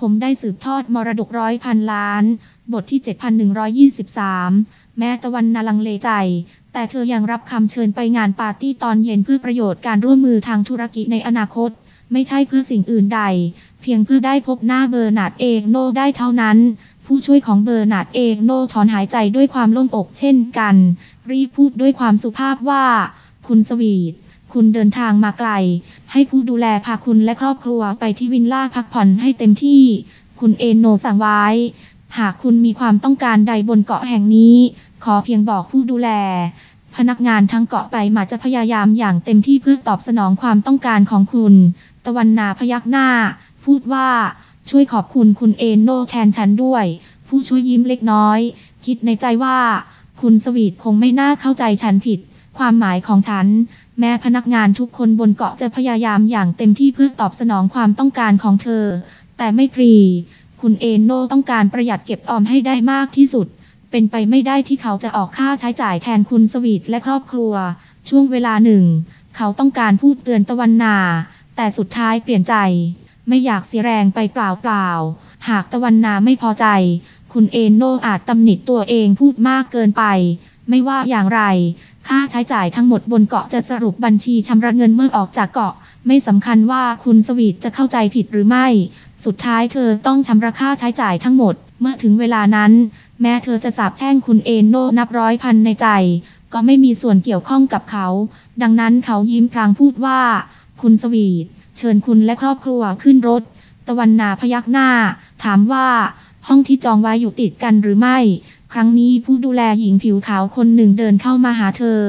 ผมได้สืบทอดมรดกร้อยพันล้าน บทที่ 7123 แม้ตะวันนาลังเลใจ แต่เธอยังรับคำเชิญไปงานปาร์ตี้ตอนเย็นเพื่อประโยชน์การร่วมมือทางธุรกิจในอนาคต ไม่ใช่เพื่อสิ่งอื่นใด เพียงเพื่อได้พบหน้าเบอร์นาร์ดเองโนได้เท่านั้น ผู้ช่วยของเบอร์นาร์ดเองโนถอนหายใจด้วยความโล่งอกเช่นกัน รีพูดด้วยความสุภาพว่า คุณสวีท คุณเดินทางมาไกล ให้ผู้ดูแลพาคุณและครอบครัวไปที่วินล่าพักผ่อนให้เต็มที่ คุณเอนโนสั่งไว้ หากคุณมีความต้องการใดบนเกาะแห่งนี้ ขอเพียงบอกผู้ดูแล พนักงานทั้งเกาะไปมาจะพยายามอย่างเต็มที่เพื่อตอบสนองความต้องการของคุณ ตะวันนาพยักหน้า พูดว่า ช่วยขอบคุณคุณเอนโนแทนฉันด้วย ผู้ช่วยยิ้มเล็กน้อย คิดในใจว่า คุณสวีทคงไม่น่าเข้าใจฉันผิด ความหมายของฉัน แม้พนักงานทุกคนบนเกาะจะพยายามอย่างเต็มที่เพื่อตอบสนองความต้องการของเธอ แต่ไม่พรี คุณเอนโนต้องการประหยัดเก็บออมให้ได้มากที่สุด เป็นไปไม่ได้ที่เขาจะออกค่าใช้จ่ายแทนคุณสวีทและครอบครัว ช่วงเวลาหนึ่ง เขาต้องการพูดเตือนตะวันนา แต่สุดท้ายเปลี่ยนใจ ไม่อยากเสียแรงไปเปล่าๆหากตะวันนาไม่พอใจ คุณเอนโนอาจตำหนิตัวเองพูดมากเกินไป ไม่ว่าอย่างไร ค่าใช้จ่ายทั้งหมดบนเกาะจะสรุปบัญชีชำระเงินเมื่อออกจากเกาะ ไม่สำคัญว่าคุณสวีทจะเข้าใจผิดหรือไม่ สุดท้ายเธอต้องชำระค่าใช้จ่ายทั้งหมด เมื่อถึงเวลานั้น แม้เธอจะสาบแช่งคุณเอนโนนับร้อยพันในใจ ก็ไม่มีส่วนเกี่ยวข้องกับเขา ดังนั้นเขายิ้มพลางพูดว่า คุณสวีทเชิญคุณและครอบครัวขึ้นรถ ตะวันนาพยักหน้า ถามว่า ห้องที่จองไว้อยู่ติดกันหรือไม่ ครั้งนี้ผู้ดูแลหญิงผิวขาวคนหนึ่งเดินเข้ามาหาเธอ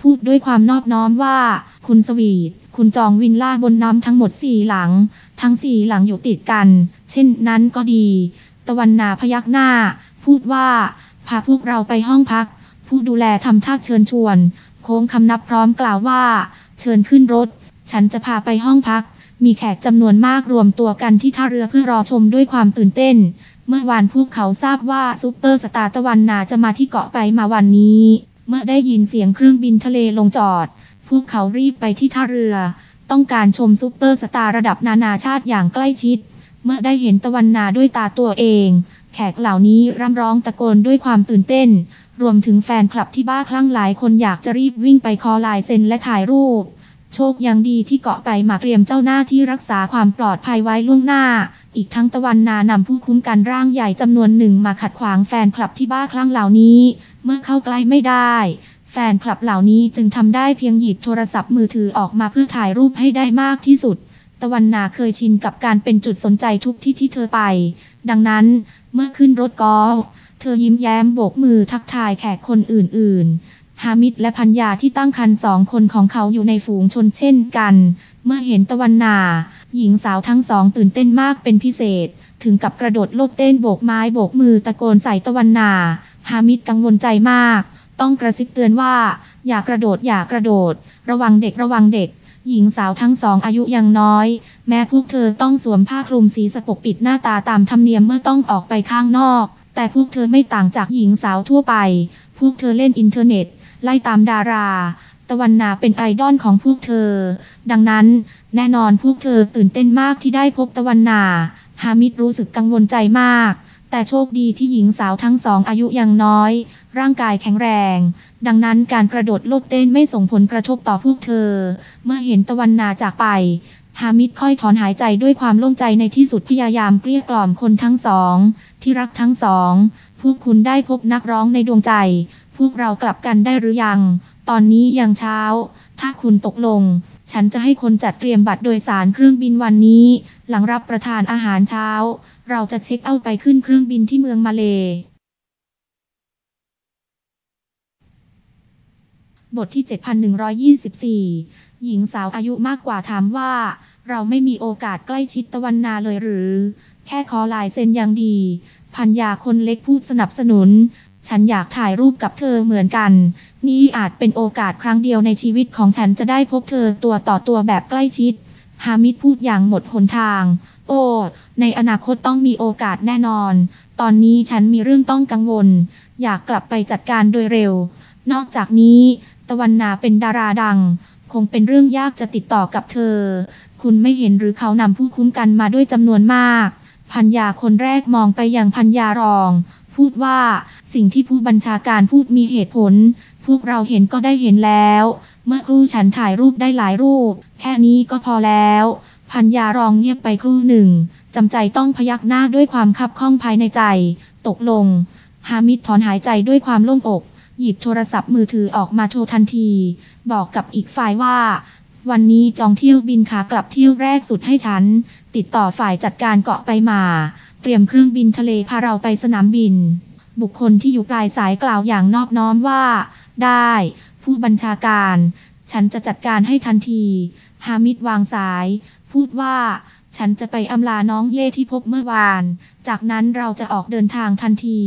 พูดด้วยความนอบน้อมว่า คุณสวีท คุณจองวินล่าบนน้ำทั้งหมดสี่หลัง ทั้งสี่หลังอยู่ติดกัน เช่นนั้นก็ดี ตะวันนาพยักหน้า พูดว่า พาพวกเราไปห้องพัก ผู้ดูแลทำท่าเชิญชวน โค้งคำนับพร้อมกล่าวว่า เชิญขึ้นรถ ฉันจะพาไปห้องพักมีแขกจำนวนมากรวมตัวกันที่ท่าเรือเพื่อรอชมด้วยความตื่นเต้น เมื่อวานพวกเขาทราบว่าซูเปอร์สตาร์ตะวันนาจะมาที่เกาะไปมาวันนี้ เมื่อได้ยินเสียงเครื่องบินทะเลลงจอด พวกเขารีบไปที่ท่าเรือ ต้องการชมซูเปอร์สตาร์ระดับนานาชาติอย่างใกล้ชิด เมื่อได้เห็นตะวันนาด้วยตาตัวเอง แขกเหล่านี้ร่ำร้องตะโกนด้วยความตื่นเต้น รวมถึงแฟนคลับที่บ้าคลั่งหลายคนอยากจะรีบวิ่งไปขอลายเซ็นและถ่ายรูปโชคยังดีที่เกาะไปมาเตรียมเจ้าหน้าที่รักษาความปลอดภัยไว้ล่วงหน้า อีกทั้งตะวันนานำผู้คุ้มกันร่างใหญ่จำนวนหนึ่งมาขัดขวางแฟนคลับที่บ้าคลั่งเหล่านี้ เมื่อเข้าใกล้ไม่ได้ แฟนคลับเหล่านี้จึงทำได้เพียงหยิบโทรศัพท์มือถือออกมาเพื่อถ่ายรูปให้ได้มากที่สุด ตะวันนาเคยชินกับการเป็นจุดสนใจทุกที่ที่เธอไป ดังนั้น เมื่อขึ้นรถกอล์ฟเธอยิ้มแย้มโบกมือทักทายแขกคนอื่นๆ ฮามิดและพัญญาที่ตั้งครรภ์สองคนของเขาอยู่ในฝูงชนเช่นกัน เมื่อเห็นตะวันนา หญิงสาวทั้งสองตื่นเต้นมากเป็นพิเศษ ถึงกับกระโดดโลดเต้นโบกไม้โบกมือตะโกนใส่ตะวันนา ฮามิดกังวลใจมาก ต้องกระซิบเตือนว่า อย่ากระโดดอย่ากระโดด ระวังเด็กระวังเด็ก หญิงสาวทั้งสองอายุยังน้อย แม้พวกเธอต้องสวมผ้าคลุมสีสปกปิดหน้าตาตามธรรมเนียมเมื่อต้องออกไปข้างนอก แต่พวกเธอไม่ต่างจากหญิงสาวทั่วไป พวกเธอเล่นอินเทอร์เน็ต ไล่ตามดารา ตะวันนาเป็นไอดอลของพวกเธอ ดังนั้น แน่นอนพวกเธอตื่นเต้นมากที่ได้พบตะวันนา ฮามิดรู้สึกกังวลใจมาก แต่โชคดีที่หญิงสาวทั้งสองอายุยังน้อย ร่างกายแข็งแรง ดังนั้นการกระโดดโลดเต้นไม่ส่งผลกระทบต่อพวกเธอ เมื่อเห็นตะวันนาจากไปฮามิดค่อยถอนหายใจด้วยความโล่งใจในที่สุดพยายามเกลี้ยกล่อมคนทั้งสอง ที่รักทั้งสอง พวกคุณได้พบนักร้องในดวงใจ พวกเรากลับกันได้หรือยัง ตอนนี้ยังเช้า ถ้าคุณตกลง ฉันจะให้คนจัดเตรียมบัตรโดยสารเครื่องบินวันนี้ หลังรับประทานอาหารเช้า เราจะเช็คเอาท์ไปขึ้นเครื่องบินที่เมืองมาเลบทที่ 7124 หญิงสาวอายุมากกว่าถามว่า เราไม่มีโอกาสใกล้ชิดตะวันนาเลยหรือ แค่ขอลายเซ็นยังดี พันยาคนเล็กพูดสนับสนุน ฉันอยากถ่ายรูปกับเธอเหมือนกัน นี่อาจเป็นโอกาสครั้งเดียวในชีวิตของฉันจะได้พบเธอตัวต่อตัวแบบใกล้ชิด ฮามิดพูดอย่างหมดหนทาง โอ้ ในอนาคตต้องมีโอกาสแน่นอน ตอนนี้ฉันมีเรื่องต้องกังวล อยากกลับไปจัดการโดยเร็ว นอกจากนี้ ตะวันนาเป็นดาราดัง คงเป็นเรื่องยากจะติดต่อกับเธอ คุณไม่เห็นหรือเขานำผู้คุ้มกันมาด้วยจำนวนมาก พัญญาคนแรกมองไปยังพัญญารอง พูดว่า สิ่งที่ผู้บัญชาการพูดมีเหตุผล พวกเราเห็นก็ได้เห็นแล้ว เมื่อครู่ฉันถ่ายรูปได้หลายรูป แค่นี้ก็พอแล้ว พัญญารองเงียบไปครู่หนึ่งจำใจต้องพยักหน้าด้วยความคับข้องภายในใจ ตกลง ฮามิดถอนหายใจด้วยความโล่งอก หยิบโทรศัพท์มือถือออกมาโทรทันที บอกกับอีกฝ่ายว่าวันนี้จองเที่ยวบินขากลับเที่ยวแรกสุดให้ฉัน ติดต่อฝ่ายจัดการเกาะไปมา เตรียมเครื่องบินทะเลพาเราไปสนามบิน บุคคลที่อยู่ปลายสายกล่าวอย่างนอบน้อมว่า ได้ ผู้บัญชาการ ฉันจะจัดการให้ทันที ฮามิดวางสาย พูดว่า ฉันจะไปอำลาน้องเย่ที่พบเมื่อวาน จากนั้นเราจะออกเดินทางทันที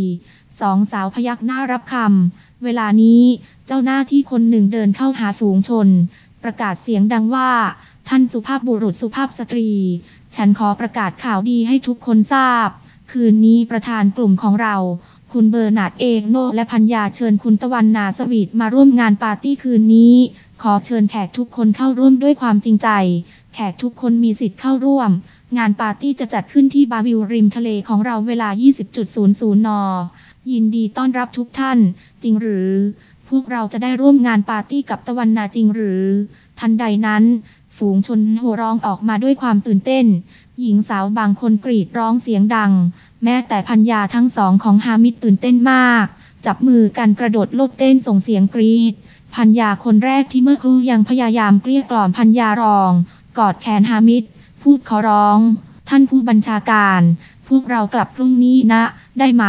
สองสาวพยักหน้ารับคำ เวลานี้ เจ้าหน้าที่คนหนึ่งเดินเข้าหาฝูงชน ประกาศเสียงดังว่า ท่านสุภาพบุรุษสุภาพสตรี ฉันขอประกาศข่าวดีให้ทุกคนทราบ คืนนี้ประธานกลุ่มของเรา คุณเบอร์นาดเอกโนและพัญญาเชิญคุณตะวันนาสวีทมาร่วมงานปาร์ตี้คืนนี้ ขอเชิญแขกทุกคนเข้าร่วมด้วยความจริงใจ แขกทุกคนมีสิทธิ์เข้าร่วม งานปาร์ตี้จะจัดขึ้นที่บาวิลริมทะเลของเราเวลา 20.00 น ยินดีต้อนรับทุกท่าน จริงหรือพวกเราจะได้ร่วมงานปาร์ตี้กับตะวันนาจริงหรือ ทันใดนั้น ฝูงชนโห่ร้องออกมาด้วยความตื่นเต้น หญิงสาวบางคนกรีดร้องเสียงดัง แม้แต่พัญญาทั้งสองของฮามิดตื่นเต้นมาก จับมือกันกระโดดโลดเต้นส่งเสียงกรีด พัญญาคนแรกที่เมื่อครู่ยังพยายามเกลี้ยกล่อมพัญญารอง กอดแขนฮามิดพูดขอร้อง ท่านผู้บัญชาการ พวกเรากลับพรุ่งนี้นะ ได้ไหม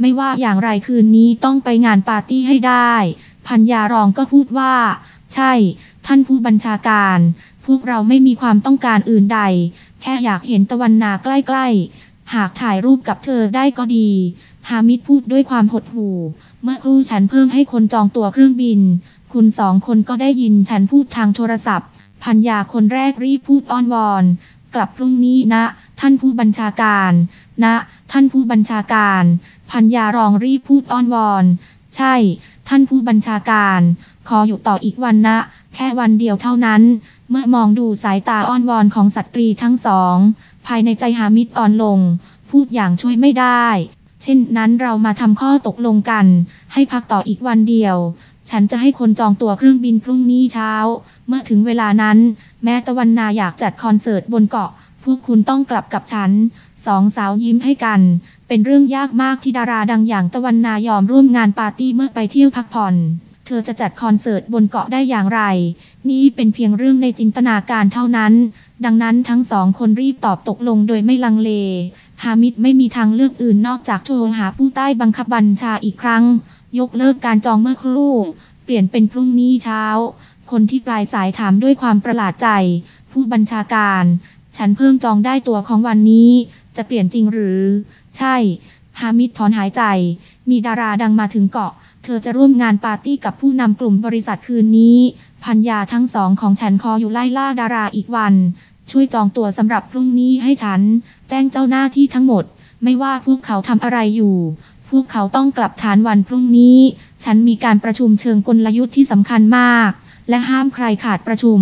ไม่ว่าอย่างไรคืนนี้ต้องไปงานปาร์ตี้ให้ได้ พัญญารองก็พูดว่า ใช่ ท่านผู้บัญชาการ พวกเราไม่มีความต้องการอื่นใด แค่อยากเห็นตะวันนาใกล้ๆ หากถ่ายรูปกับเธอได้ก็ดีฮามิดพูดด้วยความหดหู่ เมื่อครู่ฉันเพิ่มให้คนจองตั๋วเครื่องบิน คุณสองคนก็ได้ยินฉันพูดทางโทรศัพท์ พัญญาคนแรกรีบพูดอ้อนวอน กลับพรุ่งนี้นะ ท่านผู้บัญชาการ นะ ท่านผู้บัญชาการ พัญญารองรีบพูดอ้อนวอน ใช่ ท่านผู้บัญชาการ ขออยู่ต่ออีกวันนะ แค่วันเดียวเท่านั้น เมื่อมองดูสายตาอ้อนวอนของสตรีทั้งสอง ภายในใจฮามิดอ่อนลง พูดอย่างช่วยไม่ได้ เช่นนั้นเรามาทำข้อตกลงกัน ให้พักต่ออีกวันเดียว ฉันจะให้คนจองตั๋วเครื่องบินพรุ่งนี้เช้า เมื่อถึงเวลานั้น แม้ตะวันนาอยากจัดคอนเสิร์ตบนเกาะ พวกคุณต้องกลับกับฉัน สองสาวยิ้มให้กัน เป็นเรื่องยากมากที่ดาราดังอย่างตะวันนายอมร่วมงานปาร์ตี้เมื่อไปเที่ยวพักผ่อน เธอจะจัดคอนเสิร์ตบนเกาะได้อย่างไร นี่เป็นเพียงเรื่องในจินตนาการเท่านั้น ดังนั้นทั้งสองคนรีบตอบตกลงโดยไม่ลังเล ฮามิดไม่มีทางเลือกอื่นนอกจากโทรหาผู้ใต้บังคับบัญชาอีกครั้ง ยกเลิกการจองเมื่อครู่ เปลี่ยนเป็นพรุ่งนี้เช้า คนที่ปลายสายถามด้วยความประหลาดใจ ผู้บัญชาการ ฉันเพิ่มจองได้ตัวของวันนี้ จะเปลี่ยนจริงหรือ ใช่ ฮามิดถอนหายใจ มีดาราดังมาถึงเกาะ เธอจะร่วมงานปาร์ตี้กับผู้นำกลุ่มบริษัทคืนนี้ พัญญาทั้งสองของฉันคออยู่ไล่ล่าดาราอีกวัน ช่วยจองตั๋วสำหรับพรุ่งนี้ให้ฉัน แจ้งเจ้าหน้าที่ทั้งหมด ไม่ว่าพวกเขาทำอะไรอยู่ พวกเขาต้องกลับฐานวันพรุ่งนี้ ฉันมีการประชุมเชิงกลยุทธ์ที่สำคัญมาก และห้ามใครขาดประชุม